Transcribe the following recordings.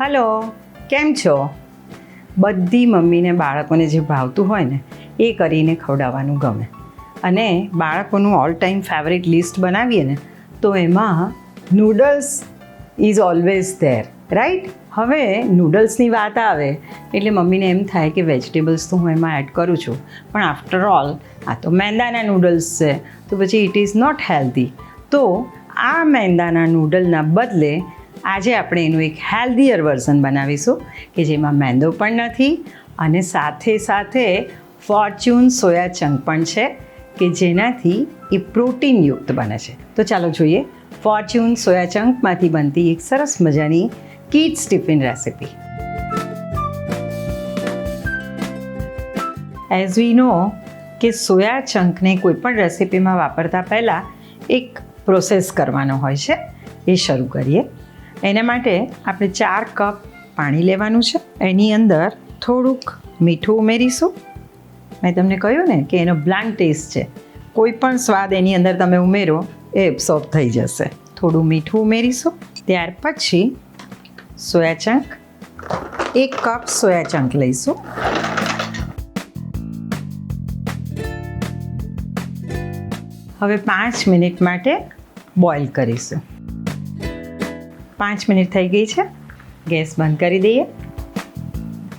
Hello. કેમ છો? બધી મમ્મીને બાળકોને જે ભાવતું હોય ને, એ કરીને ખવડાવવાનું ગમે. અને બાળકોનું ઓલ ટાઈમ ફેવરિટ લિસ્ટ બનાવીએ ને, તો એમાં noodles is always there right હવે નૂડલ્સની વાત આવે, એટલે મમ્મીને એમ થાય કે વેજીટેબલ્સ તો હું એમાં એડ કરું છું. પણ આફ્ટર ઓલ આ તો મેંદાના નૂડલ્સ છે, તો પછી ઇટ ઇઝ નોટ હેલ્ધી તો આ મેંદાના નૂડલના બદલે આજે આપણે એનું એક હેલ્ધીયર વર્ઝન બનાવીશું, કે જેમાં મેંદો પણ નથી અને સાથે સાથે ફોર્ચ્યુન સોયા ચંક પણ છે, કે જેનાથી એ પ્રોટીનયુક્ત બને છે. તો ચાલો જોઈએ ફોર્ચ્યુન સોયા ચંકમાંથી બનતી એક સરસ મજાની kids tiffin recipe as we know કે સોયા ચંકને કોઈ પણ રેસિપીમાં વાપરતા પહેલાં એક પ્રોસેસ કરવાનો હોય છે. એ શરૂ કરીએ. એના માટે આપણે ચાર કપ પાણી લેવાનું છે. એની અંદર થોડુંક મીઠું ઉમેરીશું. મેં તમને કહ્યું ને કે એનો બ્લાન્ક ટેસ્ટ છે. કોઈ પણ સ્વાદ એની અંદર તમે ઉમેરો, એ એબ્સોર્બ થઈ જશે. થોડું મીઠું ઉમેરીશું. ત્યાર પછી સોયા ચંક એક કપ સોયા ચંક લઈશું. હવે પાંચ મિનિટ માટે બોઇલ કરીશું. પાંચ મિનિટ થઈ ગઈ છે. ગેસ બંધ કરી દઈએ.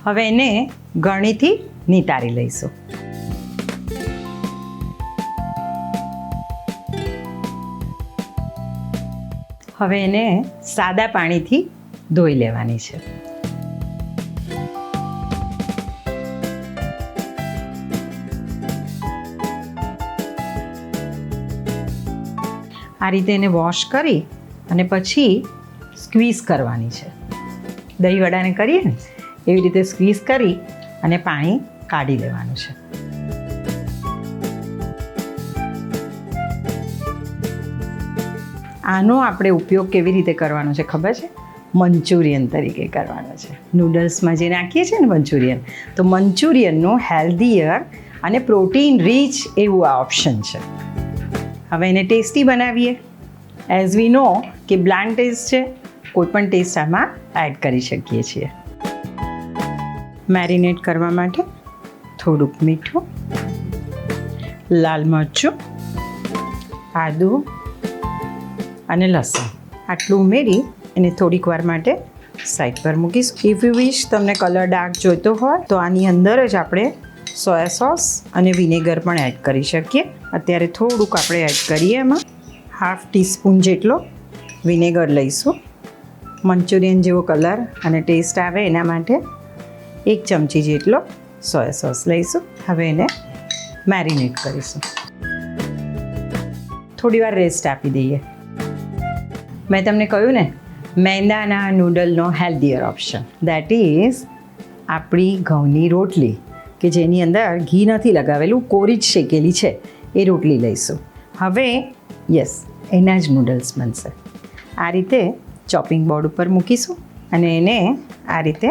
હવે એને ગળણીથી નિતારી લઈશું. હવે એને સાદા પાણીથી ધોઈ લેવાની છે. આ રીતે એને વોશ કરી અને પછી સ્ક્વીઝ કરવાની છે. દહીં વડાને કરીએ ને, એવી રીતે સ્ક્વીઝ કરી અને પાણી કાઢી લેવાનું છે. આનો આપણે ઉપયોગ કેવી રીતે કરવાનો છે ખબર છે? મંચુરિયન તરીકે કરવાનો છે. નૂડલ્સમાં જે નાખીએ છીએ ને મંચુરિયન, તો મંચુરિયનનું હેલ્ધીયર અને પ્રોટીન રીચ એવું આ ઓપ્શન છે. હવે એને ટેસ્ટી બનાવીએ. એઝ વી નો કે બ્લાન્ડ ટેસ્ટ છે કોઈ પણ ટેસ્ટ આમાં એડ કરી શકીએ છીએ. મેરિનેટ કરવા માટે થોડુંક મીઠું, લાલ મરચું, આદું અને લસણ. આટલું ઉમેરી એને થોડીક વાર માટે સાઈડ પર મૂકીશ. ઇફ યુ વિશ તમને કલર ડાર્ક જોઈતો હોય, તો આની અંદર જ આપણે સોયા સોસ અને વિનેગર પણ એડ કરી શકીએ. અત્યારે થોડુંક આપણે એડ કરીએ એમાં. હાફ ટીસ્પૂન જેટલો વિનેગર લઈશું. મંચુરિયન જેવો કલર અને ટેસ્ટ આવે એના માટે એક ચમચી જેટલો સોયા સોસ લઈશું. હવે એને મેરિનેટ કરીશું. થોડી વાર રેસ્ટ આપી દઈએ. મેં તમને કહ્યું ને, મેંદાના નૂડલનો હેલ્ધીયર ઓપ્શન. દેટ ઇઝ આપણી ઘઉંની રોટલી, કે જેની અંદર ઘી નથી લગાવેલું, કોરી જ શેકેલી છે, એ રોટલી લઈશું. હવે યસ એના જ નૂડલ્સ બનશે. આ રીતે ચોપિંગ બોર્ડ ઉપર મૂકીશું અને એને આ રીતે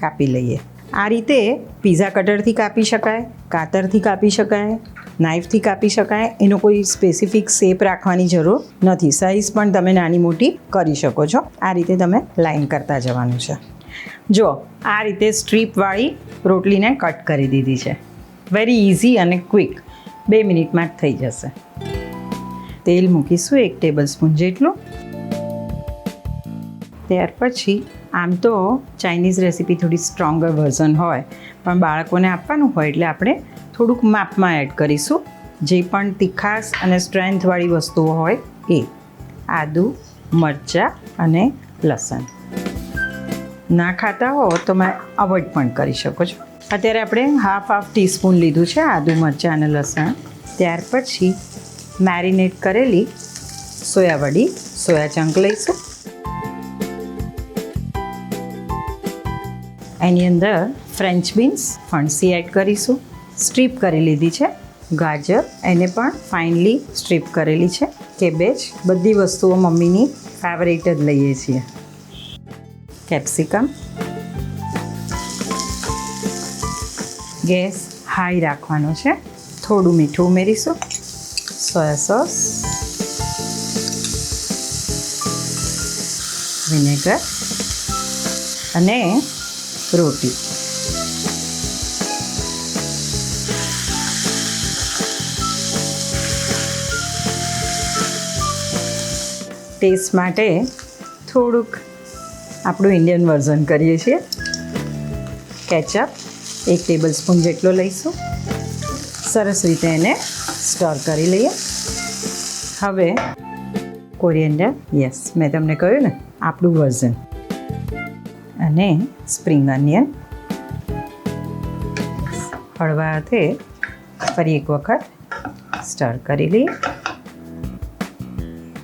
કાપી લઈએ. આ રીતે પીઝા કટરથી કાપી શકાય, કાતરથી કાપી શકાય નાઇફથી કાપી શકાય, એનો કોઈ સ્પેસિફિક શેપ રાખવાની જરૂર નથી. સાઇઝ પણ તમે નાની મોટી કરી શકો છો. આ રીતે તમે લાઈન કરતા જવાનું છે. જો, આ રીતે સ્ટ્રીપવાળી રોટલીને કટ કરી દીધી છે. વેરી ઇઝી અને ક્વિક બે મિનિટમાં જ થઈ જશે. તેલ મૂકીશું એક ટેબલ સ્પૂન જેટલું. ત્યાર પછી આમ તો ચાઇનીઝ રેસીપી થોડી સ્ટ્રોંગર વર્ઝન હોય, પણ બાળકોને આપવાનું હોય એટલે આપણે થોડુંક માપમાં એડ કરીશું. જે પણ તીખાસ અને સ્ટ્રેન્થવાળી વસ્તુઓ હોય એ, આદું, મરચાં અને લસણ. ના ખાતા હો તો મેં અવોઇડ પણ કરી શકો છો. અત્યારે આપણે હાફ હાફ ટીસ્પૂન લીધું છે, આદુ, મરચાં અને લસણ. ત્યાર પછી મેરિનેટ કરેલી સોયાવડી સોયા ચંક લઈશું. એની અંદર ફ્રેન્ચ બીન્સ ફણસી એડ કરીશું. સ્ટ્રીપ કરી લીધી છે. ગાજર એને પણ ફાઇનલી સ્ટ્રીપ કરેલી છે. કેબેજ બધી વસ્તુઓ મમ્મીની ફેવરેટ જ લઈએ છીએ. કેપ્સિકમ ગેસ હાઈ રાખવાનો છે. થોડું મીઠું ઉમેરીશું. સોયા સોસ વિનેગર અને રોટી ટેસ્ટ માટે થોડુંક આપણું ઇન્ડિયન વર્ઝન કરીએ છીએ કેચઅપ એક ટેબલ સ્પૂન જેટલો લઈશું સરસ રીતે એને સ્ટર કરી લઈએ હવે કોરિએન્ડર યસ મેં તમને કહ્યું ને આપણું વર્ઝન અને સ્પ્રિંગ અનિયન, હળવા હાથે ફરી એક વખત સ્ટર કરી લઈએ.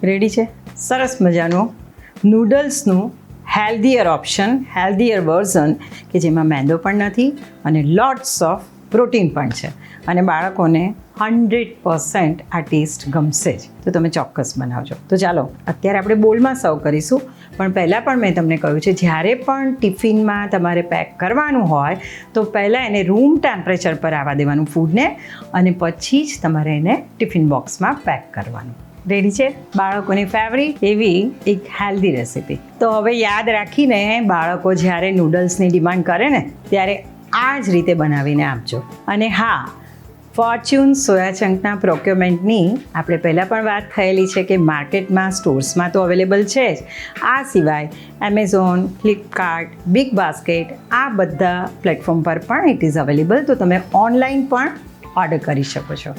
રેડી છે? સરસ મજાનું નૂડલ્સનું હેલ્ધીયર ઓપ્શન હેલ્ધીયર વર્ઝન કે જેમાં મેંદો પણ નથી અને લોટ્સ ઓફ પ્રોટીન પણ છે. અને બાળકોને હંડ્રેડ પર્સન્ટ આ ટેસ્ટ ગમશે જ. તો તમે ચોક્કસ બનાવજો. તો ચાલો, અત્યારે આપણે બોલમાં સર્વ કરીશું. પણ પહેલાં પણ મેં તમને કહ્યું છે, જ્યારે પણ ટિફિનમાં તમારે પેક કરવાનું હોય, તો પહેલાં એને રૂમ ટેમ્પરેચર પર આવવા દેવાનું ફૂડને અને પછી જ તમારે એને ટિફિન બોક્સમાં પેક કરવાનું. રેડી છે? બાળકોની ફેવરિટ એવી એક હેલ્ધી રેસિપી તો હવે યાદ રાખીને બાળકો જ્યારે નૂડલ્સની ડિમાન્ડ કરે ને, ત્યારે આ જ રીતે બનાવીને આપજો. અને હા, ફોર્ચ્યુન સોયા ચંકના પ્રોક્યોરમેન્ટની આપણે પહેલાં પણ વાત થયેલી છે કે માર્કેટમાં, સ્ટોર્સમાં તો અવેલેબલ છે જ. આ સિવાય એમેઝોન ફ્લિપકાર્ટ બિગ બાસ્કેટ આ બધા પ્લેટફોર્મ પર પણ ઇટ ઇઝ અવેલેબલ તો તમે ઓનલાઈન પણ ઓર્ડર કરી શકો છો.